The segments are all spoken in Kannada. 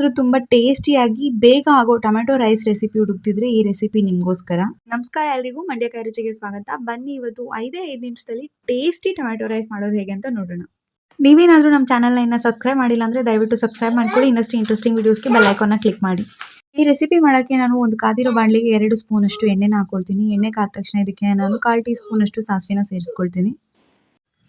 ನೀವೇನಾದ್ರೂ ತುಂಬ ಟೇಸ್ಟಿಯಾಗಿ ಬೇಗ ಆಗೋ ಟೊಮೆಟೊ ರೈಸ್ ರೆಸಿಪಿ ಹುಡುಕ್ತಿದ್ರೆ ಈ ರೆಸಿಪಿ ನಿಮಗೋಸ್ಕರ. ನಮಸ್ಕಾರ ಎಲ್ರಿಗೂ, ಮಂಡ್ಯಕಾಯಿ ರುಚಿಗೆ ಸ್ವಾಗತ. ಬನ್ನಿ ಇವತ್ತು ಐದೇ ಐದು ನಿಮಿಷದಲ್ಲಿ ಟೇಸ್ಟಿ ಟೊಮೆಟೊ ರೈಸ್ ಮಾಡೋದು ಹೇಗೆ ಅಂತ ನೋಡೋಣ. ನೀವೇನಾದರೂ ನಮ್ಮ ಚಾನಲ್ನ ಇನ್ನ ಸಬ್ಸ್ಕ್ರೈಬ್ ಮಾಡಿಲ್ಲ ಅಂದ್ರೆ ದಯವಿಟ್ಟು ಸಬ್ಸ್ಕ್ರೈಬ್ ಮಾಡ್ಕೊಳ್ಳಿ, ಇನ್ನಷ್ಟು ಇಂಟ್ರೆಸ್ಟಿಂಗ್ ವೀಡಿಯೋಸ್ಗೆ ಬೆಲ್ ಐಕಾನ್ನ ಕ್ಲಿಕ್ ಮಾಡಿ. ಈ ರೆಸಿಪಿ ಮಾಡೋಕ್ಕೆ ನಾನು ಒಂದು ಕಾದಿರೋ ಬಾಣಲಿಗೆ ಎರಡು ಸ್ಪೂನ್ ಅಷ್ಟು ಎಣ್ಣೆನ ಹಾಕೊಳ್ತೀನಿ. ಎಣ್ಣೆ ಕಾದ ತಕ್ಷಣ ಇದಕ್ಕೆ ನಾನು ಕಾಲು ಟೀ ಸ್ಪೂನಷ್ಟು ಸಾಸಿವೆನ ಸೇರಿಸ್ಕೊಳ್ತೀನಿ.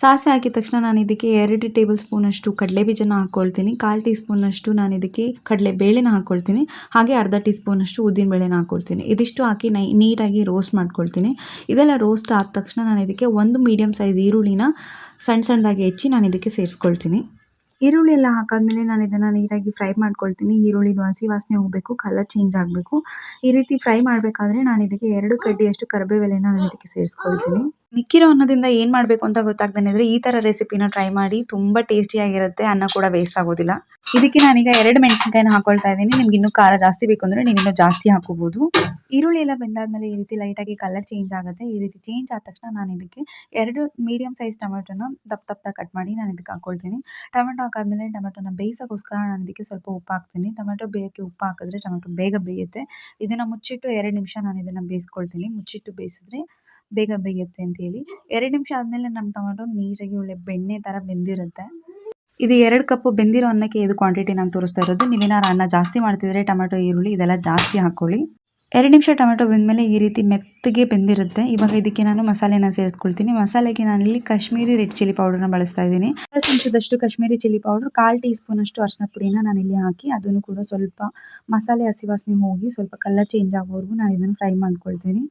ಸಾಸಿವೆ ಹಾಕಿದ ತಕ್ಷಣ ನಾನು ಇದಕ್ಕೆ ಎರಡು ಟೇಬಲ್ ಸ್ಪೂನ್ ಅಷ್ಟು ಕಡಲೆ ಬೀಜನ ಹಾಕ್ಕೊಳ್ತೀನಿ ಕಾಲು ಟೀ ಸ್ಪೂನ್ ಅಷ್ಟು ನಾನು ಇದಕ್ಕೆ ಕಡಲೆ ಬೇಳೆನ ಹಾಕ್ಕೊಳ್ತೀನಿ ಹಾಗೆ ಅರ್ಧ ಟೀ ಸ್ಪೂನ್ ಅಷ್ಟು ಉದ್ದಿನ ಬೇಳೆನ ಹಾಕ್ಕೊಳ್ತೀನಿ ಇದಿಷ್ಟು ಹಾಕಿ ನೈ ನೀಟಾಗಿ ರೋಸ್ಟ್ ಮಾಡ್ಕೊಳ್ತೀನಿ. ಇದೆಲ್ಲ ರೋಸ್ಟ್ ಆದ ತಕ್ಷಣ ನಾನು ಇದಕ್ಕೆ ಒಂದು ಮೀಡಿಯಮ್ ಸೈಜ್ ಈರುಳ್ಳಿನ ಸಣ್ಣ ಸಣ್ಣದಾಗಿ ಹೆಚ್ಚಿ ನಾನು ಇದಕ್ಕೆ ಸೇರಿಸ್ಕೊಳ್ತೀನಿ. ಈರುಳ್ಳಿ ಎಲ್ಲ ಹಾಕಾದ್ಮೇಲೆ ನಾನು ಇದನ್ನು ನೀಟಾಗಿ ಫ್ರೈ ಮಾಡ್ಕೊಳ್ತೀನಿ. ಈರುಳ್ಳಿದು ಹಸಿ ವಾಸನೆ ಹೋಗಬೇಕು, ಕಲರ್ ಚೇಂಜ್ ಆಗಬೇಕು. ಈ ರೀತಿ ಫ್ರೈ ಮಾಡಬೇಕಾದ್ರೆ ನಾನು ಇದಕ್ಕೆ ಎರಡು ಕಡ್ಡಿಯಷ್ಟು ಕರಿಬೇವೆಲೆನ ನಾನು ಇದಕ್ಕೆ ಸೇರಿಸ್ಕೊಳ್ತೀನಿ. ಮಿಕ್ಕಿರೋ ಅನ್ನದಿಂದ ಏನು ಮಾಡಬೇಕು ಅಂತ ಗೊತ್ತಾಗ್ದೇನೆ ಇದ್ರೆ ಈ ಥರ ರೆಸಿಪಿನ ಟ್ರೈ ಮಾಡಿ ತುಂಬ ಟೇಸ್ಟಿಯಾಗಿರುತ್ತೆ ಅನ್ನ ಕೂಡ ವೇಸ್ಟ್ ಆಗೋದಿಲ್ಲ. ಇದಕ್ಕೆ ನಾನೀಗ ಎರಡು ಮೆಣಸಿನಕಾಯಿನ ಹಾಕೊಳ್ತಾ ಇದ್ದೀನಿ. ನಿಮ್ಗೆ ಇನ್ನೂ ಖಾರ ಜಾಸ್ತಿ ಬೇಕು ಅಂದ್ರೆ ನೀವು ಇನ್ನೂ ಜಾಸ್ತಿ ಹಾಕೋಬಹುದು ಈರುಳ್ಳಿ ಎಲ್ಲ ಬೆಂದಾದ್ಮೇಲೆ ಈ ರೀತಿ ಲೈಟಾಗಿ ಕಲರ್ ಚೇಂಜ್ ಆಗುತ್ತೆ. ಈ ರೀತಿ ಚೇಂಜ್ ಆದ ತಕ್ಷಣ ನಾನು ಇದಕ್ಕೆ ಎರಡು ಮೀಡಿಯಂ ಸೈಜ್ ಟೊಮೆಟೊನ ದಪ್ಪ ದಪ್ಪ ಕಟ್ ಮಾಡಿ ನಾನು ಇದಕ್ಕೆ ಹಾಕೊಳ್ತೀನಿ. ಟೊಮೆಟೊ ಹಾಕಾದ್ಮೇಲೆ ಟೊಮೆಟೊನ ಬೇಯಿಸೋಕ್ಕೋಸ್ಕರ ನಾನು ಇದಕ್ಕೆ ಸ್ವಲ್ಪ ಉಪ್ಪು ಹಾಕ್ತೀನಿ. ಟೊಮೆಟೊ ಬೇಯಕ್ಕೆ ಉಪ್ಪು ಹಾಕಿದ್ರೆ ಟೊಮೆಟೊ ಬೇಗ ಬೇಯುತ್ತೆ. ಇದನ್ನ ಮುಚ್ಚಿಟ್ಟು ಎರಡು ನಿಮಿಷ ನಾನು ಇದನ್ನ ಬೇಯಿಸ್ಕೊಳ್ತೀನಿ. ಮುಚ್ಚಿಟ್ಟು ಬೇಯಿಸಿದ್ರೆ ಬೇಗ ಬೇಯುತ್ತೆ ಅಂತೇಳಿ. ಎರಡು ನಿಮಿಷ ಆದಮೇಲೆ ನಮ್ಮ ಟೊಮೆಟೊ ನೀಟಾಗಿ ಒಳ್ಳೆ ಬೆಣ್ಣೆ ಥರ ಬೆಂದಿರುತ್ತೆ. ಇದು ಎರಡು ಕಪ್ ಬೆಂದಿರೋ ಅನ್ನಕ್ಕೆ ಇದು ಕ್ವಾಂಟಿಟಿ ನಾನು ತೋರಿಸ್ತಾ ಇರೋದು. ನೀವೇನಾರು ಅನ್ನ ಜಾಸ್ತಿ ಮಾಡ್ತಿದ್ರೆ ಟೊಮೆಟೊ, ಈರುಳ್ಳಿ ಇದೆಲ್ಲ ಜಾಸ್ತಿ ಹಾಕ್ಕೊಳ್ಳಿ ಎರಡು ನಿಮಿಷ ಟೊಮೆಟೊ ಬೆಂದಮೇಲೆ ಈ ರೀತಿ ಮೆತ್ತಗೆ ಬೆಂದಿರುತ್ತೆ. ಇವಾಗ ಇದಕ್ಕೆ ನಾನು ಮಸಾಲೆನ ಸೇರಿಸ್ಕೊಳ್ತೀನಿ. ಮಸಾಲೆಗೆ ನಾನು ಇಲ್ಲಿ ಕಾಶ್ಮೀರಿ ರೆಡ್ ಚಿಲ್ಲಿ ಪೌಡರ್ನ ಬಳಸ್ತಾ ಇದ್ದೀನಿ. ಚಮಚದಷ್ಟು ಕಾಶ್ಮೀರಿ ಚಿಲ್ಲಿ ಪೌಡರ್ ಕಾಲು ಟೀ ಸ್ಪೂನ್ ಅಷ್ಟು ಅರ್ಶಿನ ಪುಡಿನ ಇಲ್ಲಿ ಹಾಕಿ, ಅದನ್ನು ಕೂಡ ಸ್ವಲ್ಪ ಮಸಾಲೆ ಹಸಿ ವಾಸನೆ ಹೋಗಿ ಸ್ವಲ್ಪ ಕಲರ್ ಚೇಂಜ್ ಆಗೋವರೆಗೂ ನಾನು ಇದನ್ನು ಫ್ರೈ ಮಾಡ್ಕೊಳ್ತೀನಿ.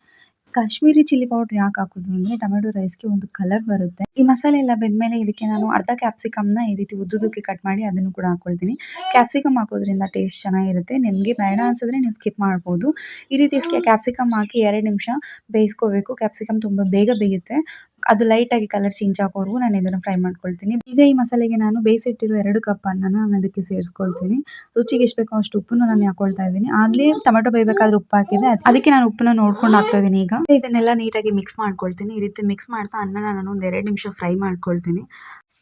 ಕಾಶ್ಮೀರಿ ಚಿಲ್ಲಿ ಪೌಡರ್ ಯಾಕೆ ಹಾಕೋದು ಅಂದ್ರೆ ಟೊಮೆಟೊ ರೈಸ್ಗೆ ಒಂದು ಕಲರ್ ಬರುತ್ತೆ. ಈ ಮಸಾಲೆ ಎಲ್ಲ ಬೆಂದಮೇಲೆ ಇದಕ್ಕೆ ನಾನು ಅರ್ಧ ಕ್ಯಾಪ್ಸಿಕಮ್ನ ಈ ರೀತಿ ಉದ್ದುದಕ್ಕೆ ಕಟ್ ಮಾಡಿ ಅದನ್ನು ಕೂಡ ಹಾಕೊಳ್ತೀನಿ. ಕ್ಯಾಪ್ಸಿಕಮ್ ಹಾಕೋದ್ರಿಂದ ಟೇಸ್ಟ್ ಚೆನ್ನಾಗಿರುತ್ತೆ. ನಿಮಗೆ ಬೇಡ ಅನ್ಸಿದ್ರೆ ನೀವು ಸ್ಕಿಪ್ ಮಾಡ್ಬೋದು. ಈ ರೀತಿ ಕ್ಯಾಪ್ಸಿಕಮ್ ಹಾಕಿ ಎರಡು ನಿಮಿಷ ಬೇಯಿಸ್ಕೋಬೇಕು. ಕ್ಯಾಪ್ಸಿಕಮ್ ತುಂಬಾ ಬೇಗ ಬೇಯುತ್ತೆ. ಅದು ಲೈಟಾಗಿ ಕಲರ್ ಚೇಂಜ್ ಆಗೋವರೆಗೂ ನಾನು ಇದನ್ನು ಫ್ರೈ ಮಾಡ್ಕೊಳ್ತೀನಿ. ಈಗ ಈ ಮಸಾಲೆಗೆ ನಾನು ಬೇಯಿಸಿಟ್ಟಿರೋ ಎರಡು ಕಪ್ ಅನ್ನನ ನಾನು ಅದಕ್ಕೆ ಸೇರಿಸ್ಕೊಳ್ತೀನಿ. ರುಚಿಗೆ ಎಷ್ಟು ಬೇಕೋ ಅಷ್ಟು ಉಪ್ಪನ್ನು ನಾನು ಹಾಕೊಳ್ತಾ ಇದ್ದೀನಿ. ಆಗಲೇ ಟೊಮೆಟೊ ಬೇಯಬೇಕಾದ್ರೆ ಉಪ್ಪು ಹಾಕಿದೆ ಅದಕ್ಕೆ ನಾನು ಉಪ್ಪನ್ನ ನೋಡ್ಕೊಂಡು ಹಾಕ್ತಾ ಇದ್ದೀನಿ ಈಗ. ಇದನ್ನೆಲ್ಲ ನೀಟಾಗಿ ಮಿಕ್ಸ್ ಮಾಡ್ಕೊಳ್ತೀನಿ. ಈ ರೀತಿ ಮಿಕ್ಸ್ ಮಾಡ್ತಾ ಅನ್ನನ ನಾನು ಒಂದು ಎರಡು ನಿಮಿಷ ಫ್ರೈ ಮಾಡ್ಕೊಳ್ತೀನಿ.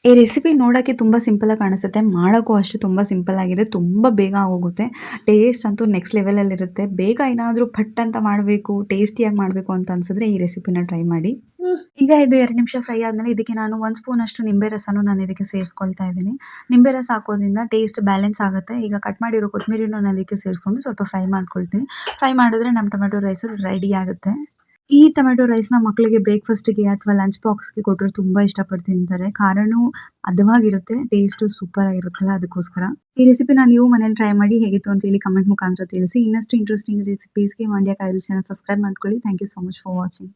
ಈ ರೆಸಿಪಿ ನೋಡೋಕ್ಕೆ ತುಂಬ ಸಿಂಪಲಾಗಿ ಕಾಣಿಸುತ್ತೆ. ಮಾಡೋಕ್ಕೂ ಅಷ್ಟೇ ತುಂಬ ಸಿಂಪಲ್ ಆಗಿದೆ. ತುಂಬ ಬೇಗ ಆಗೋಗುತ್ತೆ. ಟೇಸ್ಟ್ ಅಂತೂ ನೆಕ್ಸ್ಟ್ ಲೆವೆಲಲ್ಲಿರುತ್ತೆ ಬೇಗ ಏನಾದರೂ ಪಟ್ ಅಂತ ಮಾಡಬೇಕು ಟೇಸ್ಟಿಯಾಗಿ ಮಾಡಬೇಕು ಅಂತ ಅನ್ಸಿದ್ರೆ ಈ ರೆಸಿಪಿನ ಟ್ರೈ ಮಾಡಿ. ಈಗ ಇದು ಎರಡು ನಿಮಿಷ ಫ್ರೈ ಆದಮೇಲೆ ಇದಕ್ಕೆ ನಾನು ಒಂದು ಸ್ಪೂನ್ ಅಷ್ಟು ನಿಂಬೆ ರಸನೂ ನಾನು ಇದಕ್ಕೆ ಸೇರಿಸ್ಕೊಳ್ತಾ ಇದ್ದೀನಿ. ನಿಂಬೆ ರಸ ಹಾಕೋದ್ರಿಂದ ಟೇಸ್ಟ್ ಬ್ಯಾಲೆನ್ಸ್ ಆಗುತ್ತೆ. ಈಗ ಕಟ್ ಮಾಡಿರೋ ಕೊತ್ತಂಬರಿನೂ ನಾನು ಅದಕ್ಕೆ ಸೇರಿಸ್ಕೊಂಡು ಸ್ವಲ್ಪ ಫ್ರೈ ಮಾಡ್ಕೊಳ್ತೀನಿ. ಫ್ರೈ ಮಾಡಿದ್ರೆ ನಮ್ಮ ಟೊಮೆಟೊ ರೈಸು ರೆಡಿ ಆಗುತ್ತೆ. ಈ ಟೊಮೆಟೊ ರೈಸ್ನ ಮಕ್ಕಳಿಗೆ ಬ್ರೇಕ್ಫಾಸ್ಟಿಗೆ ಅಥವಾ ಲಂಚ್ ಬಾಕ್ಸ್ಗೆ ಕೊಟ್ಟರೆ ತುಂಬ ಇಷ್ಟಪಟ್ಟು ತಿಂತಾರೆ. ಕಾರಣ ಹದವಾಗಿರುತ್ತೆ ಟೇಸ್ಟು ಸೂಪರ್ ಆಗಿರುತ್ತಲ್ಲ ಅದಕ್ಕೋಸ್ಕರ. ಈ ರೆಸಿಪಿ ನಾನು ನೀವು ಮನೇಲಿ ಟ್ರೈ ಮಾಡಿ ಹೇಗಿತ್ತು ಅಂತ ಹೇಳಿ ಕಮೆಂಟ್ ಮುಖಾಂತರ ತಿಳಿಸಿ. ಇನ್ನಷ್ಟು ಇಂಟ್ರೆಸ್ಟಿಂಗ್ ರೆಸಿಪೀಸ್ಗೆ ಮಂಡ್ಯ ಕಾಯಿ ರುಚಿನ ಸಬ್ಸ್ಕ್ರೈಬ್ ಮಾಡ್ಕೊಳ್ಳಿ. Thank you so much for watching